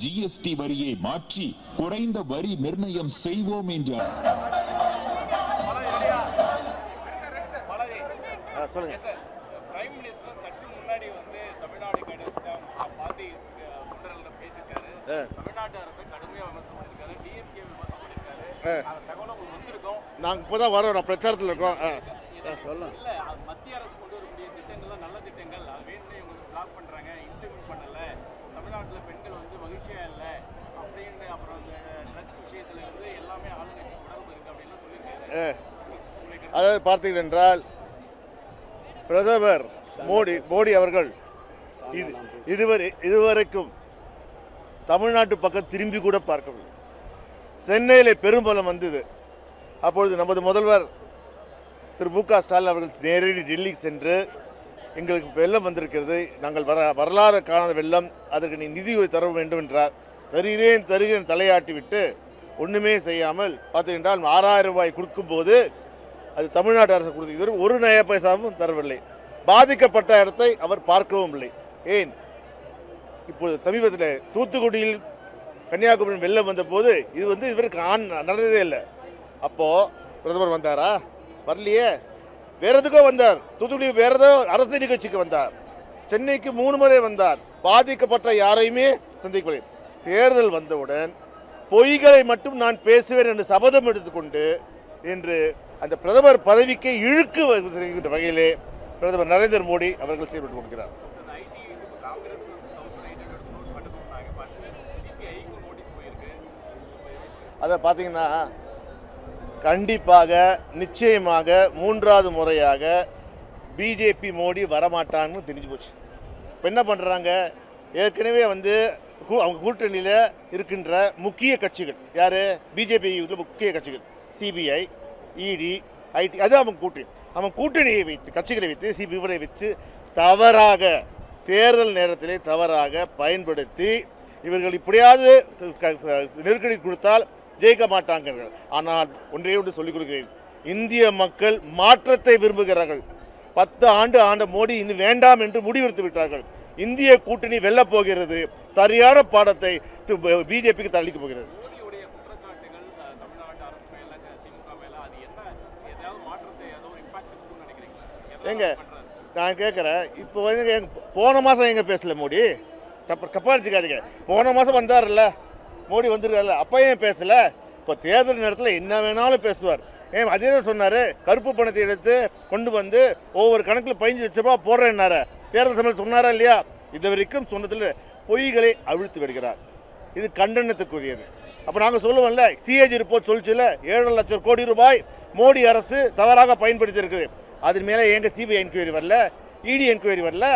GST வரியை மாற்றி குறைந்த வரி நிர்ணயம் செய்வோம் என்றார். ஆ, சொல்லுங்க. சார் பிரைம் மினிஸ்டர் சற்று முன்னாடி வந்து தமிழ்நாடு கடைசியா பாரதி தொண்டர்களிடம் பேசியிருக்காரு. ஆ. தமிழ்நாட்டு அரசை கடுமையாக விமர்சனம் பண்ணியிருக்காரு. டிஎம்கே விமர்சனம் பண்ணியிருக்காரு. ஆ. அந்த தகவல் உங்களுக்கு வந்திருக்கோம். நாங்கள் இப்போ தான் வரோம் பிரச்சாரத்தில் இருக்கோம். மத்திய அரசு கொண்டு வரக்கூடிய திட்டங்கள்லாம் நல்ல திட்டங்கள். அது வேணும்னே இவங்க பிளாக் பண்றாங்க இம்ப்ளிமெண்ட் பண்ணல. தமிழ்நாட்டுல பெண்கள் வந்து மகிழ்ச்சியா இல்ல. அப்படின்னு அப்புறம் இந்த ட்ரக்ஸ் விஷயத்துல இருந்து எல்லாமே ஆளுங்கட்சி உடம்பு இருக்கு அப்படின்னு சொல்லியிருக்காரு. அதாவது பார்த்தீர்கள் என்றால் பிரதமர் மோடி மோடி அவர்கள் இது இதுவரை இதுவரைக்கும் தமிழ்நாட்டு பக்கம் திரும்பி கூட பார்க்கவில்லை. சென்னையில் பெரும்பலம் வந்தது. அப்பொழுது நமது முதல்வர் திரு மு க ஸ்டாலின் அவர்கள் நேரடி டெல்லிக்கு சென்று எங்களுக்கு வெள்ளம் வந்திருக்கிறது. நாங்கள் வர வரலாறு காணாத வெள்ளம். அதற்கு நீ நிதி தர வேண்டும் என்றார். தருகிறேன் தருகிறேன் தலையாட்டி விட்டு ஒன்றுமே செய்யாமல் பார்த்தீங்கன்றால் ஆறாயிரம் ரூபாய் கொடுக்கும்போது அது தமிழ்நாட்டு அரசு கொடுத்து இதுவரை ஒரு நய பைசாவும் தரவில்லை. பாதிக்கப்பட்ட இடத்தை அவர் பார்க்கவும் இல்லை. ஏன்? இப்போது சமீபத்தில் தூத்துக்குடியில் கன்னியாகுமரி வெள்ளம் வந்த போது இது வந்து இவருக்கு ஆண் நடந்ததே இல்லை. அப்போது பிரதமர் வந்தாரா? வரலையே. வேற எதுக்கோ வந்தார். தூத்துக்குடி வேற ஏதோ அரசு நிகழ்ச்சிக்கு வந்தார். சென்னைக்கு மூணு முறை வந்தார். பாதிக்கப்பட்ட யாரையுமே சந்திக்கவில்லை. தேர்தல் வந்தவுடன் பொய்களை மட்டும் நான் பேசுவேன் என்று சபதம் எடுத்துக்கொண்டு என்று அந்த பிரதமர் பதவிக்கு இழுக்கு செய்கின்ற வகையிலே பிரதமர் நரேந்திர மோடி அவர்கள் செயல்பட்டு கொடுக்கிறார் அதை பார்த்தீங்கன்னா கண்டிப்பாக நிச்சயமாக மூன்றாவது முறையாக பிஜேபி மோடி வரமாட்டான்னு தெரிஞ்சு போச்சு. இப்போ என்ன பண்ணுறாங்க ஏற்கனவே வந்து கூ- அவங்க கூட்டணியில் இருக்கின்ற முக்கிய கட்சிகள். யார்? பிஜேபி முக்கிய கட்சிகள். சிபிஐ இடி ஐடி அது அவங்க கூட்டணி. அவன் கூட்டணியை வைத்து கட்சிகளை வைத்து சிபிஐ வச்சு தவறாக தேர்தல் நேரத்திலே தவறாக பயன்படுத்தி இவர்கள் இப்படியாவது நெருக்கடி கொடுத்தால் ஜெயிக்க மாட்டார்கள் ஆனால் ஒன்றே ஒன்று சொல்லிக் கொடுக்கிறேன். இந்திய மக்கள் மாற்றத்தை விரும்புகிறார்கள். பத்து ஆண்டு ஆண்ட மோடி இன்னும் வேண்டாம் என்று முடிவெடுத்து விட்டார்கள். இந்திய கூட்டணி வெல்லப் போகிறது. சரியான பாடத்தை பிஜேபிக்கு தள்ளிக்க போகிறது. மோடியுடைய குற்றச்சாட்டுகள் அஹ், தமிழ்நாட்டு அரசு மேல க- திமுக மேல அது என்ன? ஏதாவது மாற்றத்தை ஏதோ இம்பாக்ட் இருக்கும்னு நினைக்கிறீங்களா? எதனால ஏங்க? பண்றாரு? நான் கேட்குறேன் இப்போ வந்து எங்க போன மாதம் எங்கே பேசல மோடி? தப்பு தப்பாக அடிச்சுக்காதீங்க போன மாதம் வந்தார்ல மோடி வந்திருக்காருல்ல அப்போ ஏன் பேசலை? இப்போ தேர்தல் நேரத்தில் என்ன வேணாலும் பேசுவார். ஏன் அதே தான் சொன்னார் கருப்பு பணத்தை எடுத்து கொண்டு வந்து ஒவ்வொரு கணக்கில் பதினஞ்சு லட்ச ரூபா போடுறேன்னாரு. தேர்தல் சமயம் சொன்னாரா இல்லையா? இது வரைக்கும் சொன்னதில் பொய்களை அவிழ்த்து விடுகிறார். இது கண்டனத்துக்குரியது. அப்போ நாங்கள் சொல்லுவோம்ல சிஏஜி ரிப்போர்ட் சொல்லிச்சுல ஏழு லட்சம் கோடி ரூபாய் மோடி அரசு தவறாக பயன்படுத்தி இருக்குது அதன் மேலே எங்கள் சிபிஐ என்கொயரி வரல? இடி என்கொயரி வரல?